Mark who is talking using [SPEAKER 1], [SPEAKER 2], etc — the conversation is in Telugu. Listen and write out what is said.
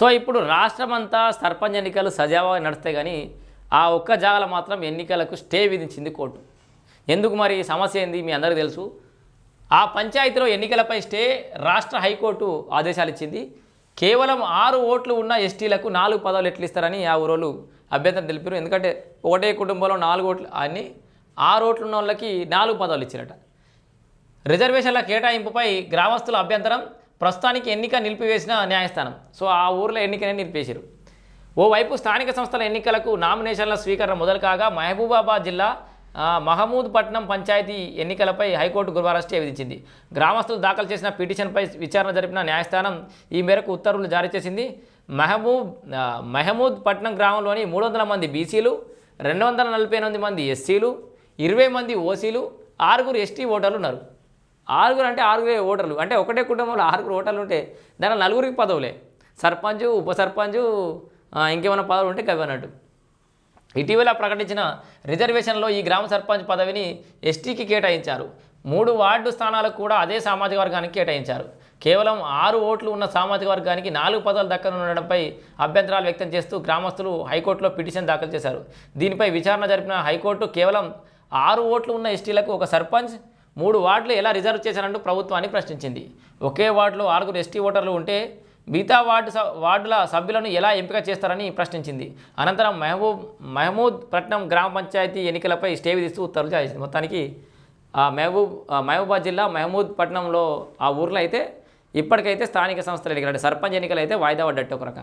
[SPEAKER 1] సో ఇప్పుడు రాష్ట్రమంతా సర్పంచ్ ఎన్నికలు సజావుగా నడిస్తే కానీ ఆ ఒక్క జాగాల మాత్రం ఎన్నికలకు స్టే విధించింది కోర్టు. ఎందుకు మరి సమస్య ఏంది మీ అందరికీ తెలుసు? ఆ పంచాయతీలో ఎన్నికలపై స్టే రాష్ట్ర హైకోర్టు ఆదేశాలు ఇచ్చింది. కేవలం ఆరు ఓట్లు ఉన్న ఎస్టీలకు నాలుగు పదవులు ఎట్లు ఇస్తారని ఆ ఊరోళ్ళు అభ్యంతరం తెలిపారు. ఎందుకంటే ఒకటే కుటుంబంలో నాలుగు ఓట్లు అని ఆరు ఓట్లు ఉన్న వాళ్ళకి నాలుగు పదవులు ఇచ్చారట. రిజర్వేషన్ల కేటాయింపుపై గ్రామస్తుల అభ్యంతరం ప్రస్తుతానికి ఎన్నిక నిలిపివేసిన న్యాయస్థానం. సో ఆ ఊర్లో ఎన్నికనే నిలిపేశారు. ఓవైపు స్థానిక సంస్థల ఎన్నికలకు నామినేషన్ల స్వీకరణ మొదలు కాగా మహబూబాబాద్ జిల్లా మహమూద్ మహమూద్పట్నం పంచాయతీ ఎన్నికలపై హైకోర్టు గురువారం స్టే విధించింది. గ్రామస్తులు దాఖలు చేసిన పిటిషన్పై విచారణ జరిపిన న్యాయస్థానం ఈ మేరకు ఉత్తర్వులు జారీ చేసింది. మహబూబ్ ఆ, మహమూద్పట్నం గ్రామంలోని మూడు వందల మంది బీసీలు రెండు వందల నలభై ఎనిమిది మంది ఎస్సీలు ఇరవై మంది ఓసీలు ఆరుగురు ఎస్టీ ఓటర్లు ఉన్నారు. ఆరుగురు అంటే ఆరుగురే ఓటర్లు. అంటే ఒకటే కుటుంబంలో ఆరుగురు ఓటర్లు ఉంటే దానిలో నలుగురికి పదవులే. సర్పంచ్ ఉప సర్పంచ్ ఇంకేమైనా పదవులు ఉంటే కవి అన్నట్టు. ఇటీవల ప్రకటించిన రిజర్వేషన్లో ఈ గ్రామ సర్పంచ్ పదవిని ఎస్టీకి కేటాయించారు. మూడు వార్డు స్థానాలకు కూడా అదే సామాజిక వర్గానికి కేటాయించారు. కేవలం ఆరు ఓట్లు ఉన్న సామాజిక వర్గానికి నాలుగు పదవులు దక్కనుండడంపై అభ్యంతరాలు వ్యక్తం చేస్తూ గ్రామస్తులు హైకోర్టులో పిటిషన్ దాఖలు చేశారు. దీనిపై విచారణ జరిపిన హైకోర్టు కేవలం ఆరు ఓట్లు ఉన్న ఎస్టీలకు ఒక సర్పంచ్ మూడు వార్డులు ఎలా రిజర్వ్ చేశారంటూ ప్రభుత్వాన్ని ప్రశ్నించింది. ఒకే వార్డులో ఆరుగురు ఎస్టీ ఓటర్లు ఉంటే మిగతా వార్డు వార్డుల సభ్యులను ఎలా ఎంపిక చేస్తారని ప్రశ్నించింది. అనంతరం మహబూబ్ మహమూద్ పట్నం గ్రామ పంచాయతీ ఎన్నికలపై స్టే విధిస్తూ ఉత్తర్వులు జారీ చేసింది. మొత్తానికి ఆ మహబూబ్ మహబూబాద్ జిల్లా మహమూద్ పట్నంలో ఆ ఊర్లో అయితే ఇప్పటికైతే స్థానిక సంస్థలు ఎన్నికలు అంటే సర్పంచ్ ఎన్నికలు అయితే వాయిదా పడ్డట్టు ఒక రకంగా.